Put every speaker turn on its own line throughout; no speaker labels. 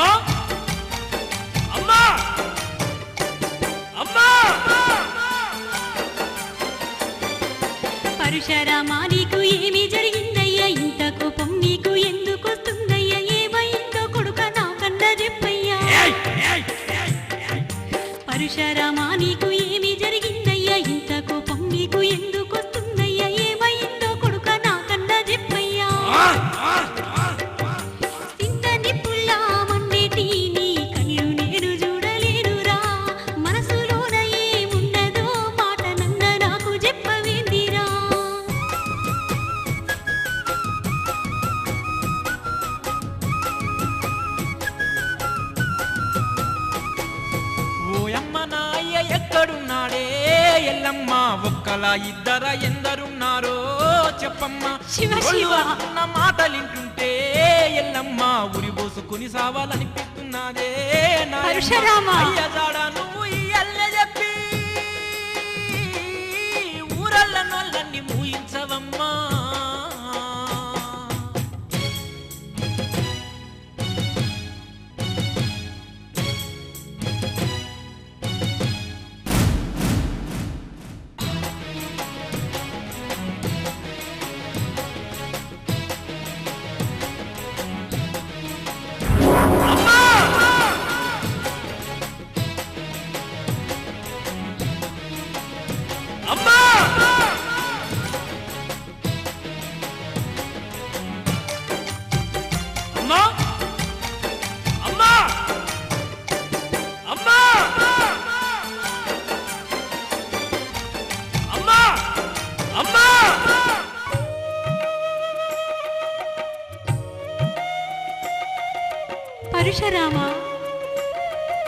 అమ్మా! అమ్మా! అమ్మా!
పరుశరామా నీకు ఏమి జరిగిందయ్యా? ఇంత కోపం నీకు ఎందుకు వస్తుందయ్యా? ఏమైందో కొడుక నాకన్నా చెప్పయ్యా. పరుశరామా
ఎల్లమ్మ ఒక్కలా ఇద్దర ఎందరున్నారో చెప్పమ్మ.
శివ,
ఒళ్ళు
శివ.
అన్న మాటలింటుంటే ఎల్లమ్మ ఉరి పోసుకుని సావాలనిపిస్తున్నదే నువ్వు ఇయ్యల్లే చెప్పి ఊరల్ల నొల్లన్ని మూయించవమ్మా.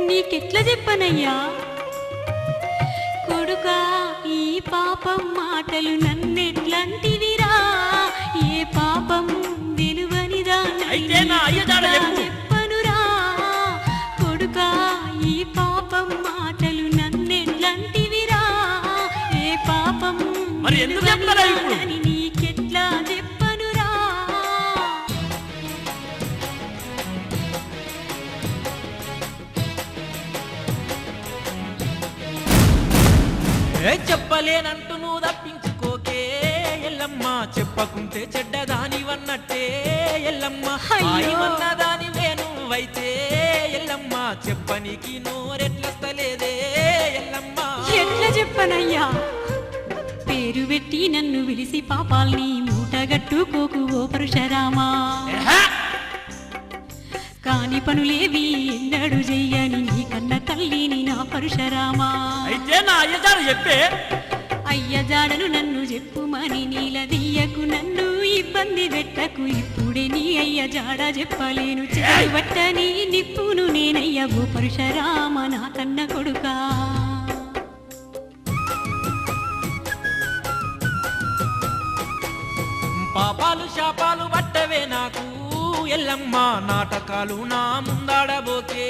నీకెట్లా చెప్పనయ్యా? కొడుకా ఈ పాపం మాటలు నన్నెట్లాంటివిరా? ఏ పాపం
చెప్పు.
చెప్పనురా? కొడుకా ఈ పాపం మాటలు నన్నెట్లాంటివిరా? ఏ పాపం
మరి ఎందుకు
చెప్పలేనంటూ నువ్వు తప్పించుకోకే ఎల్లమ్మ. చెప్పకుంటే చెడ్డదానివన్నట్టే ఎల్లమ్మ.
అయ్యో.
ఆయివన్న దాని వేణువైతే ఎల్లమ్మ. చెప్పనికి నోరెట్లస్తలేదే ఎల్లమ్మ.
ఎట్లా చెప్పనయ్యా? పేరు పెట్టి నన్ను విలిసి పాపాల్ని మూటగట్టుకోకు ఓ పరుశరామా
ఏహే!
కాని పనులేవి ఎన్నడు కన్న తల్లిని నా పరుశరామా
అయితే నా అయ్యదారు చెప్పే.
అయ్య జాడను నన్ను చెప్పుమని నీలదీయకు నన్ను ఇబ్బంది పెట్టకు. ఇప్పుడే నీ అయ్య జాడ చెప్పలేను చెయ్యబట్టని నిప్పును నేనయ్య ఓ పరుశరామ నా కన్న కొడుకా.
పాపాలు శాపాలు పట్టవే నాకు. ఎల్లమ్మ నాటకాలు నా ముందాడబోకే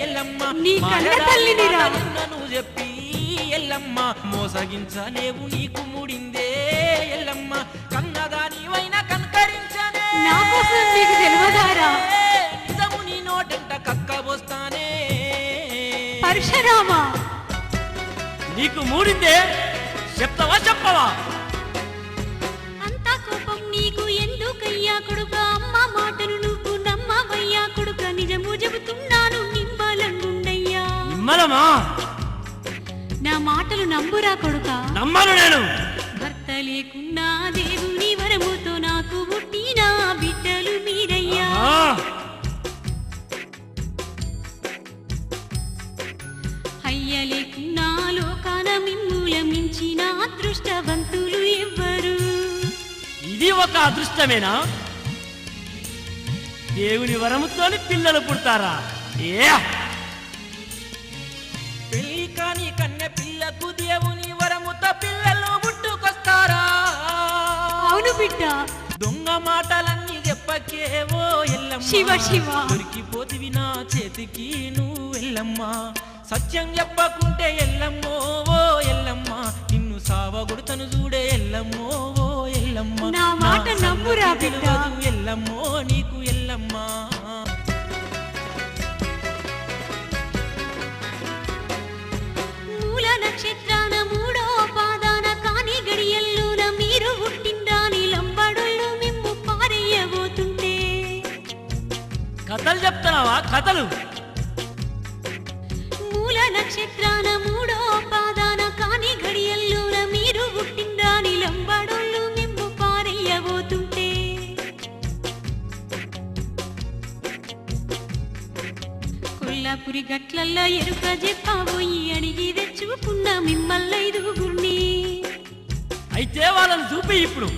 ఎల్లమ్మ.
నీ కన్న.
మాటలున్నను చెప్పి ఎల్లమ్మ మోసగించలేవు నీకు ముడిందే ఎల్లమ్మ. కన్నదానివైన కనకరించనే.
నా కోసం నీకు తెలియదారా?
నిజము నీ నోటంట కక్కబోస్తానే.
పరశురామా?
నీకు మూడిందే? చెప్తావా చెప్పవా?
అంత కోపం నీకు ఎందుకయ్యా కొడుక అమ్మ? మాటను నువ్వు నమ్మవయ్యా. కొడుక నిజము చెబుతున్నాను నిమ్మలంగుండయ్యా.
నిమ్మలమా?
నా మాటలు నమ్మురా కొడుక.
నమ్మను నేను.
భర్త లేకున్నా దేవుని వరముతో నాకు పుట్టిన బిడ్డలు మీరయ్యా. అయ్య లేకున్నా లోకాన మిమ్ముల మించిన అదృష్టవంతులు ఎవ్వరు.
ఇది ఒక అదృష్టమేనా? దేవుని వరముతోని పిల్లలు పుడతారా? ఏ
పెళ్ళి కాని కన్నె పిల్లకు దేవుని వరముతో పిల్లలు పుట్టుకొస్తారా?
అవును బిడ్డ.
దొంగ మాటలన్నీ చెప్పకేవో ఎల్లమ్మ.
శివ, శివ.
దొరికిపోతివి నా చేతికి నువ్వు ఎల్లమ్మ. సత్యం చెప్పకుంటే ఎల్లమ్మో ఓ ఎల్లమ్మ. నిన్ను సావగొడతను చూడే ఎల్లమ్మో ఎల్లమ్మ.
నా నమ్మురా బిడ్డ.
ఎల్లమ్మో నీకు ఎల్లమ్మ.
మూల నక్షత్రాన మూడో పాదాన కాని గడియల్లోన మీరు పుట్టిండ్రాని లంబాడోళ్ళు మిమ్ము పారేయబోతుంటే. కథలు చెప్తున్నావా? కథలు. కొల్లాపురి గట్లల్లా ఎరుక చెప్పాబోయి అడిగి తెచ్చుకున్న మిమ్మల్ని
అయితే వాళ్ళని చూపి ఇప్పుడు.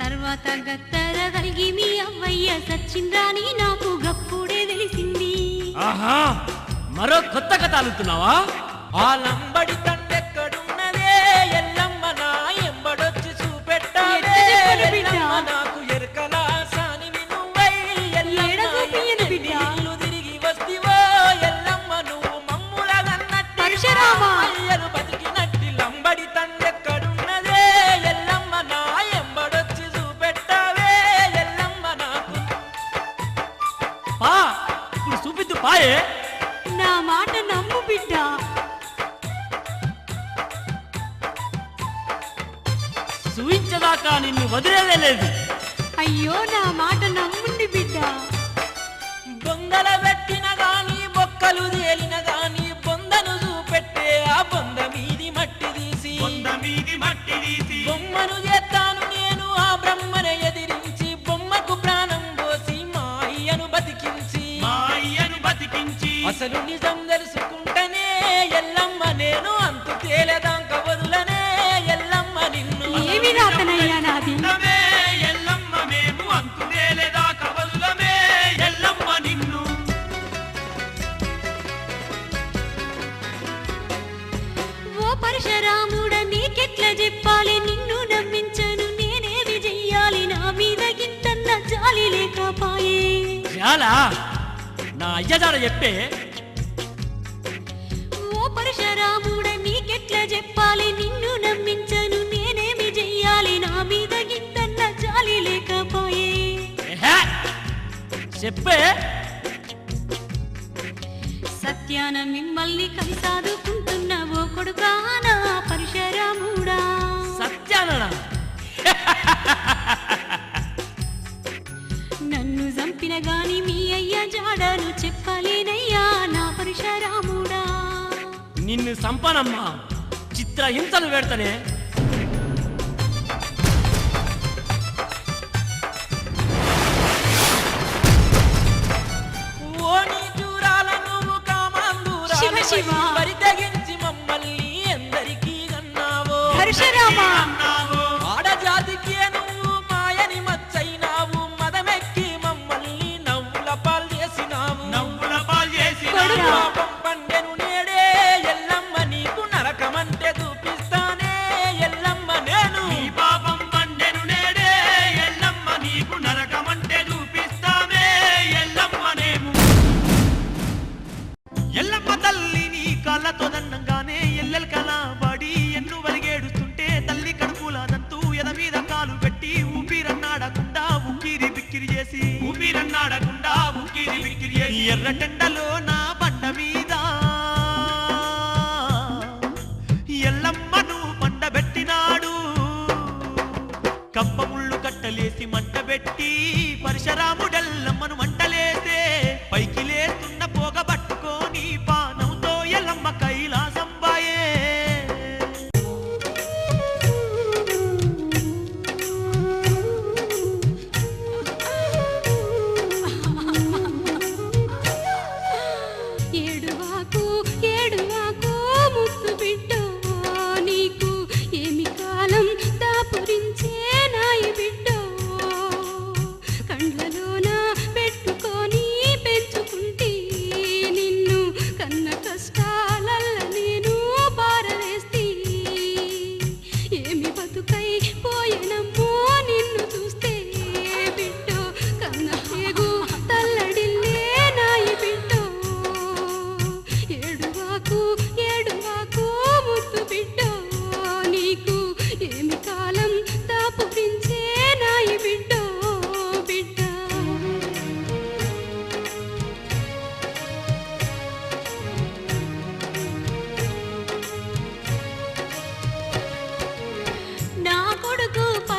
తర్వాత గత్తర కలిగి మీ అవ్వయ్య సచ్చిందాని నాకు గప్పుడే తెలిసింది.
ఆహా మరో కొత్త కథ అలుగుతున్నావా?
ఆ లంబడి
పరశురామా.
అయ్యలు బతికినట్టి లంబడి తండెక్కడున్నదే. ఎల్లమ్మ నా ఎంబడొచ్చి చూపెట్టావే. ఎల్లమ్మ నాకు.
పా ఇప్పుడు చూపిద్దు పాయే.
నా మాట నమ్ము బిడ్డ.
చూయించదాకా నిన్ను వదిలేదే లేదు.
అయ్యో నా మాట నమ్ముండి బిడ్డ.
బొందల పెట్టిన గాని బొక్కలు తేలిన గాని ఆ బొంద మీది మట్టి తీసి బొమ్మను చేస్తాను.
పరశురాముడ నీకెట్ల చెప్పాలి? నిన్ను నమ్మించను నేనేమి చెయ్యాలి నా మీద గింతన్న జాలి లేకపాయే.
చాలా నా అయ్యజాడ చెప్పే.
ఓ పరశురాముడ నీకెట్ల చెప్పాలి? నిన్ను నమ్మించను నేనేమి చెయ్యాలి నా మీద గింతన్న జాలి లేకపాయే.
ఏహే! చెప్పే.
సత్యాన మిమ్మల్ని కలిసాదుకుంటున్న ఓ కొడుకా నా పరశురాముడా నన్ను చంపిన గాని మీ అయ్య జాడను చెప్పలేనయ్యా నా పరశురాముడా
నిన్ను సంపనమ్మా చిత్రహింసలు పెడతనే
ఎర్రటెండలో నా బండ మీద. ఎల్లమ్మను మండబెట్టినాడు కప్పముళ్ళు కట్టలేసి మంటబెట్టి పరశరాముడెల్లమ్మను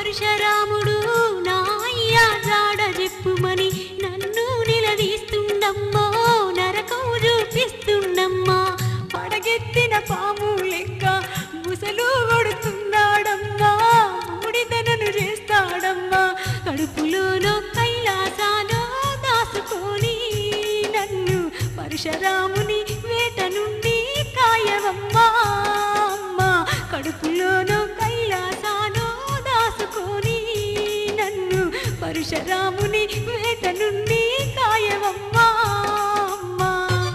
పరశురాముడు నాయ్యా చెప్పుమని నన్ను నిలదీస్తుండమ్మో నరకం చూపిస్తుండమ్మా పడగెత్తిన పాము
లెక్క ముసలు కొడుతున్నాడమ్మా. ముడితనను చేస్తాడమ్మా. కడుపులోనో కైలాసాలో దాసుకొని నన్ను పరశురాముని వేట నుండి కాయవమ్మా. అమ్మ కడుపులోనో